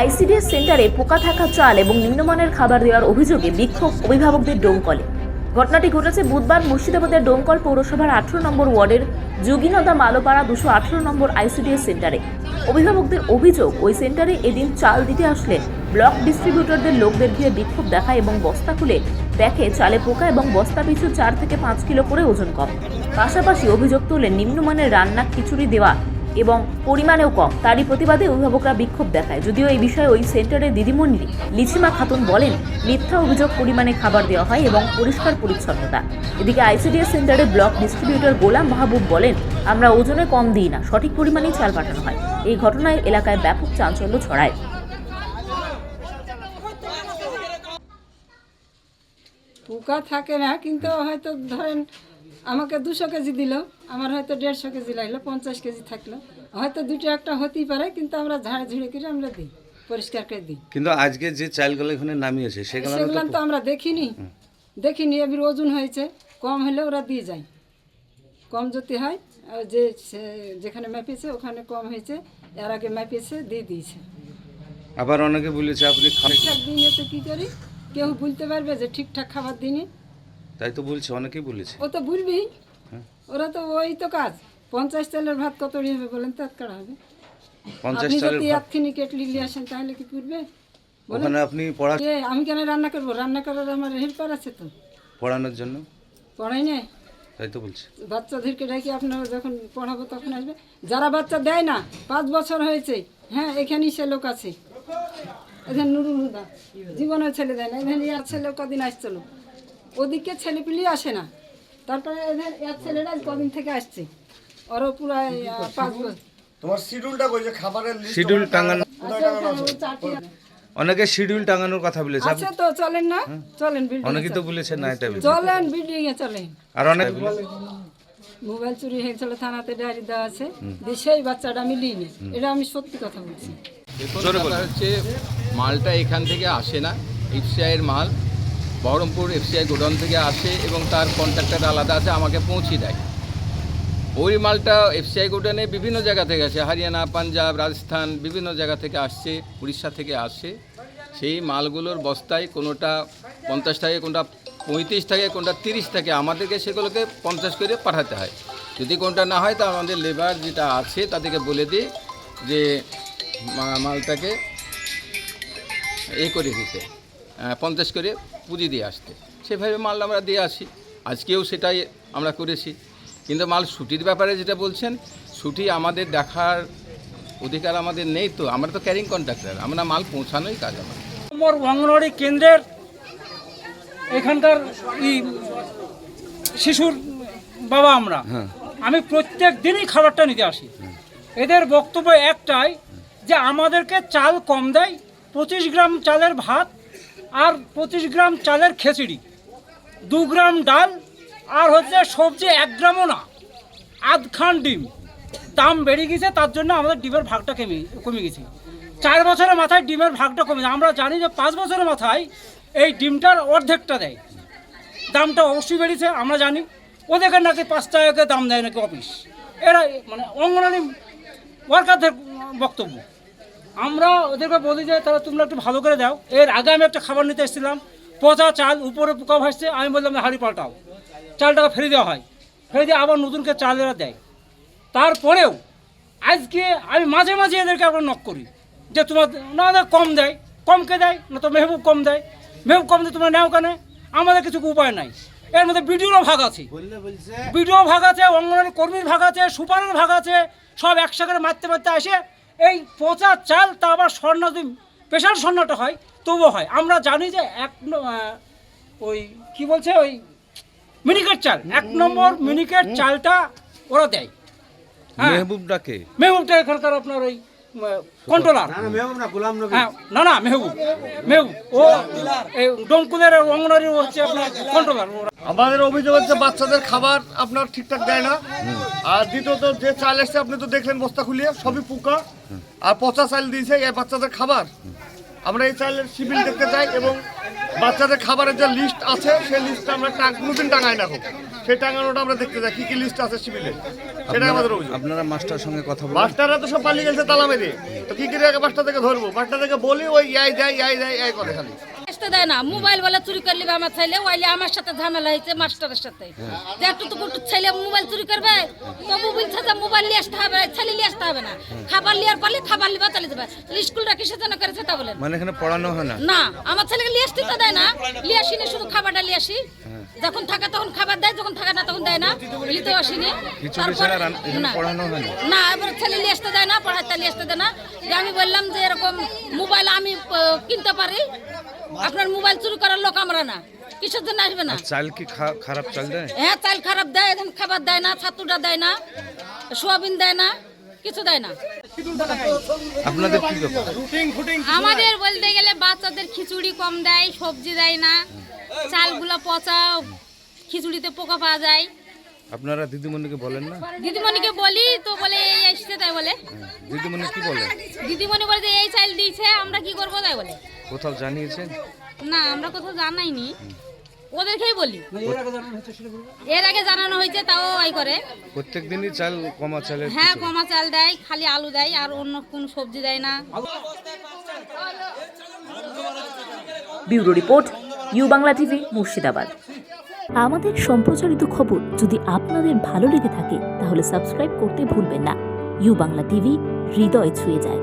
ICDS সেন্টারে পোকা থাকা চাল এবং নিম্নমানের খাবার দেওয়ার অভিযোগে বিক্ষোভ অভিভাবকদের ডোমকলে ঘটনাটি ঘটেছে বুধবার মুর্শিদাবাদের ডোমকল পৌরসভার আঠারো নম্বর ওয়ার্ডের যোগীনদা মালোপাড়া দুশো আঠারো নম্বর আইসিডিএস সেন্টারে। অভিভাবকদের অভিযোগ, ওই সেন্টারে এদিন চাল দিতে আসলে ব্লক ডিস্ট্রিবিউটরদের লোকদের ঘিরে বিক্ষোভ দেখায় এবং বস্তা খুলে দেখে চালে পোকা এবং বস্তা পিছু চার থেকে পাঁচ কিলো করে ওজন কম। পাশাপাশি অভিযোগ তোলেন, নিম্নমানের রান্না খিচুড়ি দেওয়া এবং পরিমাণেও কম। তারই প্রতিবাদে অভিভাবকরা বিক্ষোভ দেখায়। যদিও এই বিষয়ে ওই সেন্টারের দিদিমণি লিচিমা খাতুন বলেন, মিথ্যা অভিযোগ পরিমাণে খাবার দেওয়া হয় এবং পরিষ্কার পরিচ্ছন্নতা। এদিকে আইসিডিএস সেন্টারের ব্লক ডিস্ট্রিবিউটর গোলাম মাহবুব বলেন, আমরা ওজনে কম দিই না, সঠিক পরিমাণেই চাল পাঠানো হয়। এই ঘটনায় এলাকায় ব্যাপক চাঞ্চল্য ছড়ায়। পোকা থাকে না কিন্তু হয়তো ধরেন আমাকে দুশো কেজি দিল আমার হয়তো দেড়শো কেজি লাগল পঞ্চাশ কেজি থাকল। হয়তো দুটো একটা হতেই পারে কিন্তু আমরা ঝাড়ে ঝুড়ে করে আমরা দিই পরিষ্কার করে দিই। কিন্তু আজকে যে চালগুলো এখানে নামিয়েছে সেগুলো তো আমরা দেখিনি। দেখিনি এবার ওজন হয়েছে কম হলে ওরা দিয়ে যায়। কম যদি হয় যে যেখানে মাপিয়েছে ওখানে কম হয়েছে এর আগে মাপিয়েছে দিয়ে দিয়েছে। আবার অনেকে বলেছে আপনি ঠিকঠাক দিনে তো কী করি? কেউ বলতে পারবে যে ঠিকঠাক খাবার দিনে তাই তো বলছে অনেকেই বলেছে। ও তো বলবি ওরা তো ওই তো কাজ। পঞ্চাশ চালের ভাত কত হবে বলেন তো কারা হবে। পঞ্চাশ আপনি যদি। একখানি কেটলি নিয়ে আসেন তাহলে কি করবে বলেন। ওখানে আপনি পড়া আমি কেন রান্না করব? রান্না করার আমার হেল্পার আছে তো। পড়ানোর জন্য? পড়াই না তাই তো বলছে। বাচ্চাদেরকে ডেকে আপনারা যখন পড়াবো তখন আসবে। যারা বাচ্চা দেয় না পাঁচ বছর হয়েছে হ্যাঁ এখানেই সে লোক আছে। এখানে নুরুল হুদা জীবনেও ছেলে দেয় না। এখানে ইয়ার ছেলে কদিন আসছিল ওদিকে ছেলে পিলি আসে না। তারপরে এদের ইয়ার ছেলেরা কদিন থেকে আসছে? ওরও পুরো পাঁচ বছর। তোমার শিডিউলটা কই যে খাবারের লিস্ট শিডিউল টাঙানো চারটি অনেকে শিডিউল টাঙানোর কথা বলেছে। আছে তো চলেন না। চলেন বিল্ডিং অনেকেই তো বলেছে না এটা চলেন বিল্ডিং এ চলেন। আর অনেক মোবাইল চুরি হয়েছিল থানাতে ডায়েরি দেওয়া আছে। দিয়ে সেই বাচ্চাটা আমি নিইনি এটা আমি সত্যি কথা বলছি। হচ্ছে মালটা এখান থেকে আসে না এফসিআইয়ের মাল বহরমপুর এফসিআই গোডাউন থেকে আসে এবং তার কন্ট্রাক্টর আলাদা আছে আমাকে পৌঁছে দেয়। ওই মালটা এফসিআই গোডাউনে বিভিন্ন জায়গা থেকে আসে হরিয়ানা পাঞ্জাব রাজস্থান বিভিন্ন জায়গা থেকে আসছে উড়িষ্যা থেকে আসে। সেই মালগুলোর বস্তায় কোনোটা পঞ্চাশ টাকা কোনটা পঁয়ত্রিশ থাকে কোনটা তিরিশ থাকে আমাদেরকে সেগুলোকে পঞ্চাশ করে পাঠাতে হয়। যদি কোনটা না হয় তা আমাদের লেবার যেটা আছে তাদেরকে বলে দিই যে মালটাকে এ করে দিতে পঞ্চাশ করে পুঁজি দিয়ে আসতে। সেভাবে মাল আমরা দিয়ে আসি। আজকেও সেটাই আমরা করেছি। কিন্তু মাল ছুটির ব্যাপারে যেটা বলছেন ছুটি আমাদের দেখার অধিকার আমাদের নেই তো। আমরা তো ক্যারিং কন্ট্রাক্টর আমরা মাল পৌঁছানোই কাজ আমার অঙ্গনওয়াড়ি কেন্দ্রের এখানকার শিশুর বাবা আমরা। আমি প্রত্যেক দিনই খাবারটা নিতে আসি। এদের বক্তব্য একটাই যে আমাদেরকে চাল কম দেয়, পঁচিশ গ্রাম চালের ভাত আর পঁচিশ গ্রাম চালের খিচুড়ি, দু গ্রাম ডাল আর হচ্ছে সবজি এক গ্রামও না আধখান ডিম। দাম বেড়ে গেছে, তার জন্য আমাদের ডিমের ভাগটা কমে কমে গেছে। চার বছরের মাথায় ডিমের ভাগটা কমে আমরা জানি যে পাঁচ বছরের মাথায় এই ডিমটার অর্ধেকটা দেয়। দামটা অবশ্যই বেড়েছে, আমরা জানি। ওদেরকে নাকি পাঁচ টাকাকে দাম দেয় নাকি অফিস। এরা মানে অঙ্গনারী ওয়ার্কারদের বক্তব্য। আমরা ওদেরকে বলি যে তাহলে তোমরা একটু ভালো করে দাও। এর আগে আমি একটা খাবার নিতে এসেছিলাম। পচা চাল উপরে পোকা ভাসছে আমি বললাম হাড়ি পাল্টাও। চালটাকে ফেলে দেওয়া হয়। ফেলে দিয়ে আবার নতুনকে চাল এরা দেয়। তারপরেও আজকে আমি মাঝে মাঝে এদেরকে আবার নক করি। যে তোমার না কম দেয়। কমকে দেয় না তো মেহবুব কম দেয়। মেহবুব কম দেয় তোমরা নেও কেন? আমাদের কিছু উপায় নাই। এর মধ্যে বিডিওরও ভাগ আছে। বিডিও ভাগ আছে অঙ্গনওয়াড়ি কর্মীর ভাগ আছে সুপারের ভাগ আছে। সব একসাথে মারতে মারতে আসে। এই পচা চাল তা আবার স্বর্ণ যদি স্পেশাল স্বর্ণটা হয় তবুও হয়। আমরা জানি যে এক ওই কি বলছে ওই মিনিকেট চাল। এক নম্বর মিনিকেট চালটা ওরা দেয়। হ্যাঁ। মেহবুব ডাকে মেহবুবটা এখানকার আপনার ওই কন্ট্রোলার হ্যাঁ না না মেহবুব। মেহবুব ও অঙ্গনারী হচ্ছে আপনার কন্ট্রোলার আমাদের অভিযোগ হচ্ছে বাচ্চাদের খাবার আপনার ঠিকঠাক দেয় না। আর দ্বিতীয়ত যে চাল এসছে আপনি তো দেখলেন বস্তা খুলিয়ে সবই পোকা। আর পচা চাল দিয়েছে এই বাচ্চাদের খাবার। আমরা এই চালের সিভিল দেখতে চাই এবং বাচ্চাদের খাবারের যে লিস্ট আছে সেই লিস্টটা আমরা কোনোদিন টাঙাই না হোক সেই টাঙানোটা আমরা দেখতে চাই। কি কি লিস্ট আছে শিবিরে সেটা আমাদের অভিযোগ। আপনারা মাস্টার সঙ্গে কথা বলুন। মাস্টাররা তো সব পালিয়ে গেছে তালা মেরে। তো কি আগে মাস্টার থেকে ধরবো? মাস্টার থেকে বলি ওই ইয়াই যাই ইয়াই যাই ইয়াই করে খালি। আসতে দেয় না। মোবাইল বলে চুরি করলি আমার ছেলে ওইলে আমার সাথে ঝামেলা হয়েছে মাস্টারের সাথে। যে একটু তো একটু ছেলে মোবাইল চুরি করবে তবু বলছে যে মোবাইল নিয়ে আসতে হবে ছেলে নিয়ে আসতে হবে না। খাবার লিয়ার পারলে খাবার লিবা চলে যাবে। স্কুলটা কিসের জন্য করেছে তা বলেন। মানে এখানে পড়ানো হয় না? না আমার ছেলেকে নিয়ে আসতে তো দেয় না। লিয়ে আসিনি শুধু খাবারটা নিয়ে আসি। যখন থাকে তখন খাবার দেয় যখন থাকে না তখন দেয় না। লিতে আসিনি। না। এবার ছেলে নিয়ে আসতে দেয় না পড়াতে নিয়ে আসতে দেয় না। আমি বললাম যে এরকম মোবাইল আমি কিনতে পারি আপনার মোবাইল চুরি করার লোক আমরা না। কিসের জন্য আসবে না? চাল কি খারাপ চাল দেয়? হ্যাঁ চাল খারাপ দেয় এখন খাবার দেয় না ছাতুটা দেয় না সোয়াবিন দেয় না কিছু দেয় না। আপনাদের কি আমাদের বলতে গেলে বাচ্চাদের খিচুড়ি কম দেয় সবজি দেয় না চালগুলো পচা খিচুড়িতে পোকা পাওয়া যায়। আপনারা দিদিমণিকে বলেন না? দিদিমণিকে বলি তো বলে এই আসছে তাই বলে। দিদিমণি কি বলে? দিদিমণি বলে যে এই চাল দিয়েছে আমরা কি করব? তাই বলে। কোথাও জানিয়েছেন? না আমরা কোথাও জানাইনি। ওদেরকেই বলি। এর আগে জানানো হয়েছে তাও আই করে। প্রত্যেক দিনই চাল কমা চালের হ্যাঁ কমা চাল দেয় খালি আলু দেয় আর অন্য কোনো সবজি দেয় না। Bureau report U Bangla TV Murshidabad. আমাদের সম্প্রচারিত খবর যদি আপনাদের ভালো লেগে থাকে তাহলে সাবস্ক্রাইব করতে ভুলবেন না। ইউ বাংলা টিভি হৃদয় ছুঁয়ে যায়।